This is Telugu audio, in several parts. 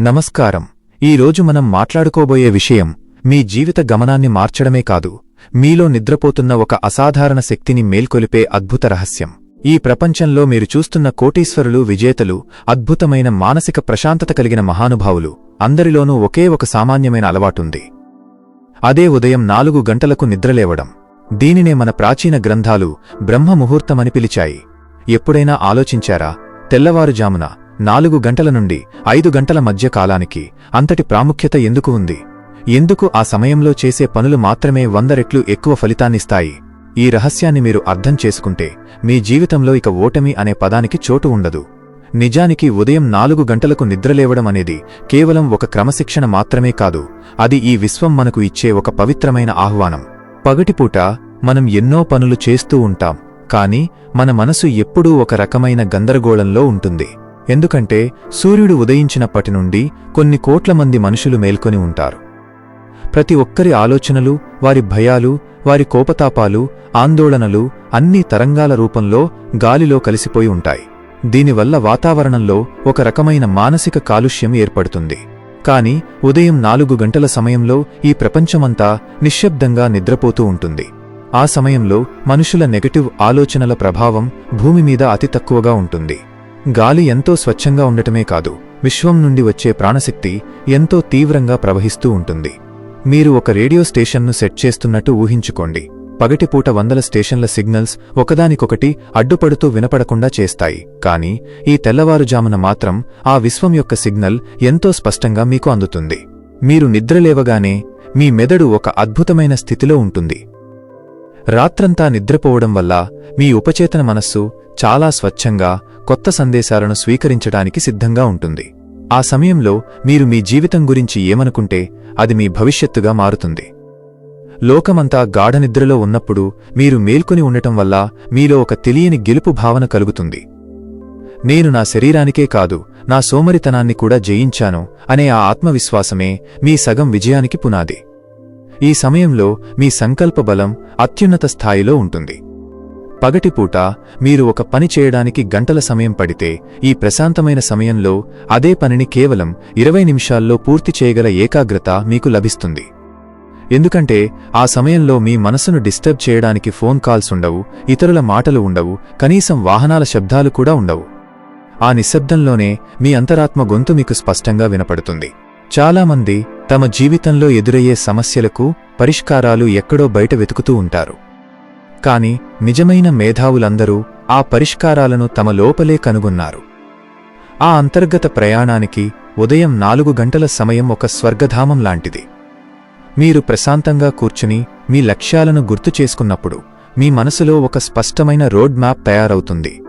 నమస్కారం. ఈరోజు మనం మాట్లాడుకోబోయే విషయం మీ జీవిత గమనాన్ని మార్చడమే కాదు మీలో నిద్రపోతున్న ఒక అసాధారణ శక్తిని మేల్కొలిపే అద్భుత రహస్యం. ఈ ప్రపంచంలో మీరు చూస్తున్న కోటీశ్వరులు విజేతలు అద్భుతమైన మానసిక ప్రశాంతత కలిగిన మహానుభావులు అందరిలోనూ ఒకే ఒక సామాన్యమైన అలవాటుంది. అదే ఉదయం నాలుగు గంటలకు నిద్రలేవడం. దీనినే మన ప్రాచీన గ్రంథాలు బ్రహ్మ ముహూర్తమని పిలిచాయి. ఎప్పుడైనా ఆలోచించారా? తెల్లవారుజామున నాలుగు గంటల నుండి ఐదు గంటల మధ్య కాలానికి అంతటి ప్రాముఖ్యత ఎందుకు ఉంది? ఎందుకు ఆ సమయంలో చేసే పనులు మాత్రమే వంద రెట్లు ఎక్కువ ఫలితాన్నిస్తాయి? ఈ రహస్యాన్ని మీరు అర్థం చేసుకుంటే మీ జీవితంలో ఇక ఓటమి అనే పదానికి చోటు ఉండదు. నిజానికి ఉదయం నాలుగు గంటలకు నిద్రలేవడం అనేది కేవలం ఒక క్రమశిక్షణ మాత్రమే కాదు అది ఈ విశ్వం మనకు ఇచ్చే ఒక పవిత్రమైన ఆహ్వానం. పగటిపూట మనం ఎన్నో పనులు చేస్తూ ఉంటాం కాని మన మనసు ఎప్పుడూ ఒక రకమైన గందరగోళంలో ఉంటుంది. ఎందుకంటే సూర్యుడు ఉదయించినప్పటి నుండి కొన్ని కోట్ల మంది మనుషులు మేల్కొని ఉంటారు. ప్రతి ఒక్కరి ఆలోచనలు వారి భయాలు వారి కోపతాపాలు ఆందోళనలు అన్ని తరంగాల రూపంలో గాలిలో కలిసిపోయి ఉంటాయి. దీనివల్ల వాతావరణంలో ఒక రకమైన మానసిక కాలుష్యం ఏర్పడుతుంది. కాని ఉదయం నాలుగు గంటల సమయంలో ఈ ప్రపంచమంతా నిశ్శబ్దంగా నిద్రపోతూ ఉంటుంది. ఆ సమయంలో మనుషుల నెగటివ్ ఆలోచనల ప్రభావం భూమి మీద అతి తక్కువగా ఉంటుంది. గాలి ఎంతో స్వచ్ఛంగా ఉండటమే కాదు విశ్వం నుండి వచ్చే ప్రాణశక్తి ఎంతో తీవ్రంగా ప్రవహిస్తూ ఉంటుంది. మీరు ఒక రేడియో స్టేషన్ను సెట్ చేస్తున్నట్టు ఊహించుకోండి. పగటిపూట వందల స్టేషన్ల సిగ్నల్స్ ఒకదానికొకటి అడ్డుపడుతూ వినపడకుండా చేస్తాయి. కాని ఈ తెల్లవారుజామున మాత్రం ఆ విశ్వం యొక్క సిగ్నల్ ఎంతో స్పష్టంగా మీకు అందుతుంది. మీరు నిద్రలేవగానే మీ మెదడు ఒక అద్భుతమైన స్థితిలో ఉంటుంది. రాత్రంతా నిద్రపోవడం వల్ల మీ ఉపచేతన మనస్సు చాలా స్వచ్ఛంగా కొత్త సందేశాలను స్వీకరించడానికి సిద్ధంగా ఉంటుంది. ఆ సమయంలో మీరు మీ జీవితం గురించి ఏమనుకుంటే అది మీ భవిష్యత్తుగా మారుతుంది. లోకమంతా గాఢనిద్రలో ఉన్నప్పుడు మీరు మేల్కొని ఉండటం వల్ల మీలో ఒక తెలియని గెలుపు భావన కలుగుతుంది. నేను నా శరీరానికే కాదు నా సోమరితనాన్ని కూడా జయించాను అనే ఆ ఆత్మవిశ్వాసమే మీ సగం విజయానికి పునాది. ఈ సమయంలో మీ సంకల్ప బలం అత్యున్నత స్థాయిలో ఉంటుంది. పగటిపూట మీరు ఒక పని చేయడానికి గంటల సమయం పడితే ఈ ప్రశాంతమైన సమయంలో అదే పనిని కేవలం ఇరవై నిమిషాల్లో పూర్తి చేయగల ఏకాగ్రత మీకు లభిస్తుంది. ఎందుకంటే ఆ సమయంలో మీ మనసును డిస్టర్బ్ చేయడానికి ఫోన్ కాల్స్ ఉండవు ఇతరుల మాటలు ఉండవు కనీసం వాహనాల శబ్దాలు కూడా ఉండవు. ఆ నిశ్శబ్దంలోనే మీ అంతరాత్మ గొంతు మీకు స్పష్టంగా వినపడుతుంది. చాలామంది తమ జీవితంలో ఎదురయ్యే సమస్యలకు పరిష్కారాలు ఎక్కడో బయట వెతుకుతూ ఉంటారు. కాని నిజమైన మేధావులందరూ ఆ పరిష్కారాలను తమ లోపలే కనుగొన్నారు. ఆ అంతర్గత ప్రయాణానికి ఉదయం నాలుగు గంటల సమయం ఒక స్వర్గధామం లాంటిది. మీరు ప్రశాంతంగా కూర్చుని మీ లక్ష్యాలను గుర్తు చేసుకున్నప్పుడు మీ మనసులో ఒక స్పష్టమైన రోడ్ మ్యాప్ తయారవుతుంది.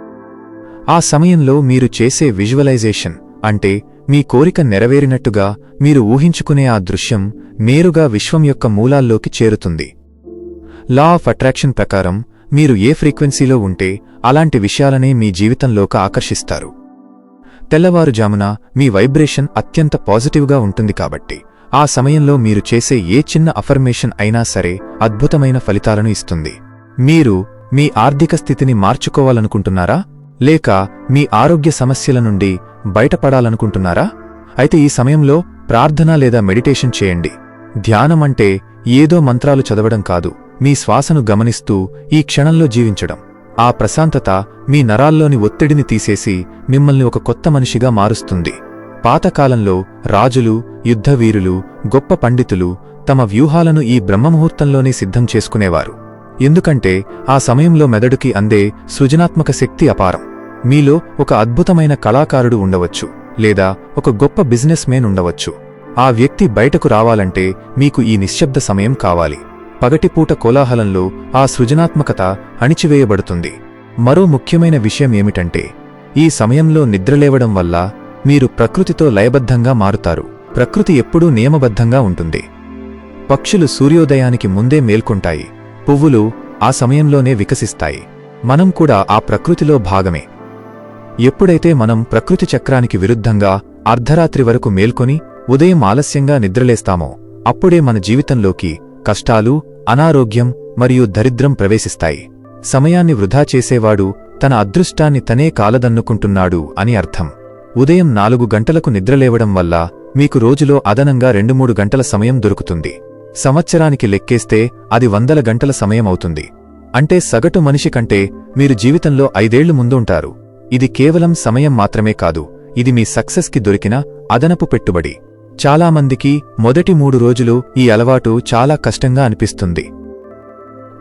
ఆ సమయంలో మీరు చేసే విజువలైజేషన్ అంటే మీ కోరిక నెరవేరినట్టుగా మీరు ఊహించుకునే ఆ దృశ్యం నేరుగా విశ్వం యొక్క మూలాల్లోకి చేరుతుంది. లా ఆఫ్ అట్రాక్షన్ ప్రకారం మీరు ఏ ఫ్రీక్వెన్సీలో ఉంటే అలాంటి విషయాలనే మీ జీవితంలోకి ఆకర్షిస్తారు. తెల్లవారుజామున మీ వైబ్రేషన్ అత్యంత పాజిటివ్గా ఉంటుంది కాబట్టి ఆ సమయంలో మీరు చేసే ఏ చిన్న అఫర్మేషన్ అయినా సరే అద్భుతమైన ఫలితాలను ఇస్తుంది. మీరు మీ ఆర్థిక స్థితిని మార్చుకోవాలనుకుంటున్నారా? లేక మీ ఆరోగ్య సమస్యల నుండి బయటపడాలనుకుంటున్నారా? అయితే ఈ సమయంలో ప్రార్థన లేదా మెడిటేషన్ చేయండి. ధ్యానం అంటే ఏదో మంత్రాలు చదవడం కాదు. మీ శ్వాసను గమనిస్తూ ఈ క్షణంలో జీవించడం. ఆ ప్రశాంతత మీ నరాల్లోని ఒత్తిడిని తీసేసి మిమ్మల్ని ఒక కొత్త మనిషిగా మారుస్తుంది. పాతకాలంలో రాజులు యుద్ధవీరులు గొప్ప పండితులు తమ వ్యూహాలను ఈ బ్రహ్మముహూర్తంలోనే సిద్ధం చేసుకునేవారు. ఎందుకంటే ఆ సమయంలో మెదడుకి అందే సృజనాత్మక శక్తి అపారం. మీలో ఒక అద్భుతమైన కళాకారుడు ఉండవచ్చు లేదా ఒక గొప్ప బిజినెస్ మ్యాన్ ఉండవచ్చు. ఆ వ్యక్తి బయటకు రావాలంటే మీకు ఈ నిశ్శబ్ద సమయం కావాలి. పగటిపూట కోలాహలంలో ఆ సృజనాత్మకత అణిచివేయబడుతుంది. మరో ముఖ్యమైన విషయం ఏమిటంటే ఈ సమయంలో నిద్రలేవడం వల్ల మీరు ప్రకృతితో లయబద్ధంగా మారుతారు. ప్రకృతి ఎప్పుడూ నియమబద్ధంగా ఉంటుంది. పక్షులు సూర్యోదయానికి ముందే మేల్కొంటాయి. పువ్వులు ఆ సమయంలోనే వికసిస్తాయి. మనం కూడా ఆ ప్రకృతిలో భాగమే. ఎప్పుడైతే మనం ప్రకృతి చక్రానికి విరుద్ధంగా అర్ధరాత్రి వరకు మేల్కొని ఉదయం ఆలస్యంగా నిద్రలేస్తామో అప్పుడే మన జీవితంలోకి కష్టాలు అనారోగ్యం మరియు దరిద్రం ప్రవేశిస్తాయి. సమయాన్ని వృధా చేసేవాడు తన అదృష్టాన్ని తనే కాలదన్నుకుంటున్నాడు అని అర్థం. ఉదయం నాలుగు గంటలకు నిద్రలేవడం వల్ల మీకు రోజులో అదనంగా రెండు మూడు గంటల సమయం దొరుకుతుంది. సంవత్సరానికి లెక్కేస్తే అది వందల గంటల సమయం అవుతుంది అంటే సగటు మనిషి కంటే మీరు జీవితంలో ఐదేళ్ళు ముందుంటారు. ఇది కేవలం సమయం మాత్రమే కాదు ఇది మీ సక్సెస్కి దొరికిన అదనపు పెట్టుబడి. చాలామందికి మొదటి మూడు రోజులు ఈ అలవాటు చాలా కష్టంగా అనిపిస్తుంది.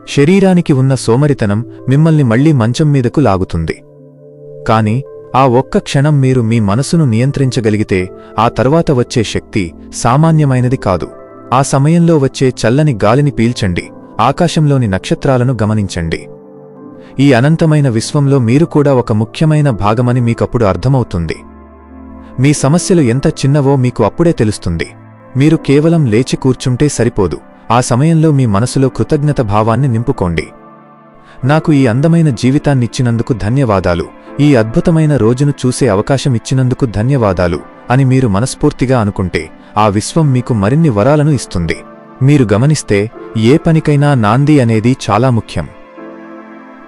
శరీరానికి ఉన్న సోమరితనం మిమ్మల్ని మళ్ళీ మంచం మీదకు లాగుతుంది. కాని ఆ ఒక్క క్షణం మీరు మీ మనసును నియంత్రించగలిగితే ఆ తర్వాత వచ్చే శక్తి సామాన్యమైనది కాదు. ఆ సమయంలో వచ్చే చల్లని గాలిని పీల్చండి ఆకాశంలోని నక్షత్రాలను గమనించండి. ఈ అనంతమైన విశ్వంలో మీరు కూడా ఒక ముఖ్యమైన భాగమని మీకప్పుడు అర్థమవుతుంది. మీ సమస్యలు ఎంత చిన్నవో మీకు అప్పుడే తెలుస్తుంది. మీరు కేవలం లేచి కూర్చుంటే సరిపోదు. ఆ సమయంలో మీ మనసులో కృతజ్ఞత భావాన్ని నింపుకోండి. నాకు ఈ అందమైన జీవితాన్నిచ్చినందుకు ధన్యవాదాలు. ఈ అద్భుతమైన రోజును చూసే అవకాశం ఇచ్చినందుకు ధన్యవాదాలు అని మీరు మనస్ఫూర్తిగా అనుకుంటే ఆ విశ్వం మీకు మరిన్ని వరాలను ఇస్తుంది. మీరు గమనిస్తే ఏ పనికైనా నాంది అనేది చాలా ముఖ్యం.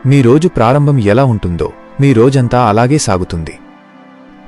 మీ రోజు ప్రారంభం ఎలా ఉంటుందో మీ రోజంతా అలాగే సాగుతుంది.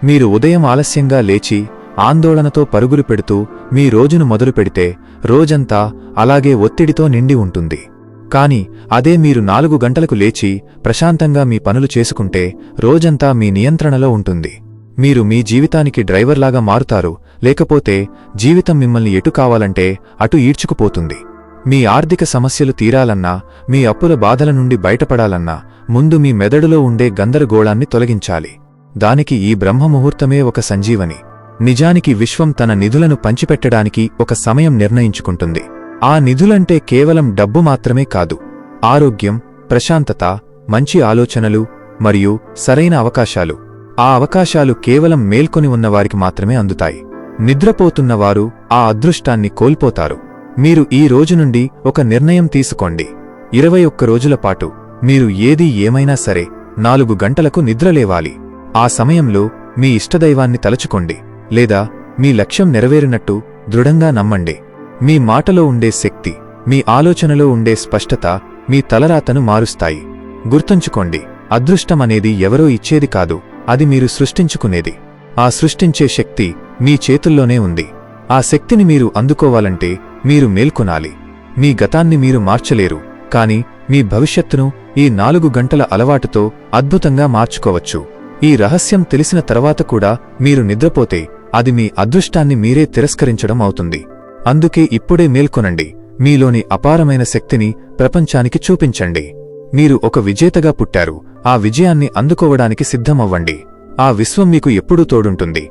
మీరు ఉదయం ఆలస్యంగా లేచి ఆందోళనతో పరుగులు పెడుతూ మీ రోజును మొదలు పెడితే రోజంతా అలాగే ఒత్తిడితో నిండి ఉంటుంది. కాని అదే మీరు నాలుగు గంటలకు లేచి ప్రశాంతంగా మీ పనులు చేసుకుంటే రోజంతా మీ నియంత్రణలో ఉంటుంది. మీరు మీ జీవితానికి డ్రైవర్లాగా మారుతారు లేకపోతే జీవితం మిమ్మల్ని ఎటు కావాలంటే అటు ఈడ్చుకుపోతుంది. మీ ఆర్థిక సమస్యలు తీరాలన్నా మీ అప్పుల బాధల నుండి బయటపడాలన్నా ముందు మీ మెదడులో ఉండే గందరగోళాన్ని తొలగించాలి. దానికి ఈ బ్రహ్మముహూర్తమే ఒక సంజీవని. నిజానికి విశ్వం తన నిధులను పంచిపెట్టడానికి ఒక సమయం నిర్ణయించుకుంటుంది. ఆ నిధులంటే కేవలం డబ్బు మాత్రమే కాదు. ఆరోగ్యం ప్రశాంతత మంచి ఆలోచనలు మరియు సరైన అవకాశాలు. ఆ అవకాశాలు కేవలం మేల్కొని ఉన్నవారికి మాత్రమే అందుతాయి. నిద్రపోతున్నవారు ఆ అదృష్టాన్ని కోల్పోతారు. మీరు ఈ రోజు నుండి ఒక నిర్ణయం తీసుకోండి. ఇరవై ఒక్క రోజుల పాటు మీరు ఏది ఏమైనా సరే నాలుగు గంటలకు నిద్రలేవాలి ఆ సమయంలో మీ ఇష్టదైవాన్ని తలచుకోండి లేదా మీ లక్ష్యం నెరవేరినట్టు దృఢంగా నమ్మండి. మీ మాటలో ఉండే శక్తి మీ ఆలోచనలో ఉండే స్పష్టత మీ తలరాతను మారుస్తాయి. గుర్తుంచుకోండి అదృష్టమనేది ఎవరో ఇచ్చేది కాదు అది మీరు సృష్టించుకునేది. ఆ సృష్టించే శక్తి మీ చేతుల్లోనే ఉంది. ఆ శక్తిని మీరు అందుకోవాలంటే మీరు మేల్కొనాలి. మీ గతాన్ని మీరు మార్చలేరు కాని మీ భవిష్యత్తును ఈ నాలుగు గంటల అలవాటుతో అద్భుతంగా మార్చుకోవచ్చు. ఈ రహస్యం తెలిసిన తర్వాత కూడా మీరు నిద్రపోతే అది మీ అదృష్టాన్ని మీరే తిరస్కరించడం అవుతుంది. అందుకే ఇప్పుడే మేల్కొనండి. మీలోని అపారమైన శక్తిని ప్రపంచానికి చూపించండి. మీరు ఒక విజేతగా పుట్టారు. ఆ విజయాన్ని అందుకోవడానికి సిద్ధమవ్వండి. ఆ విశ్వం మీకు ఎప్పుడూ తోడుంటుంది.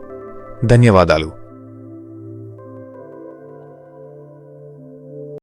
ధన్యవాదాలు.